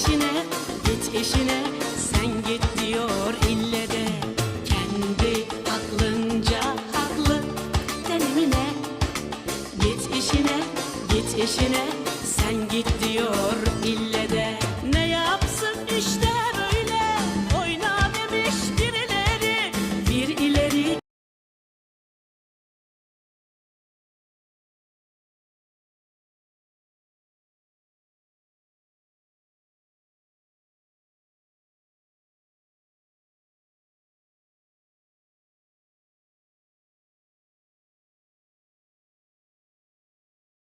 Git işine sen git diyor ille de kendi aklınca haklı. Denemine git işine git işine. git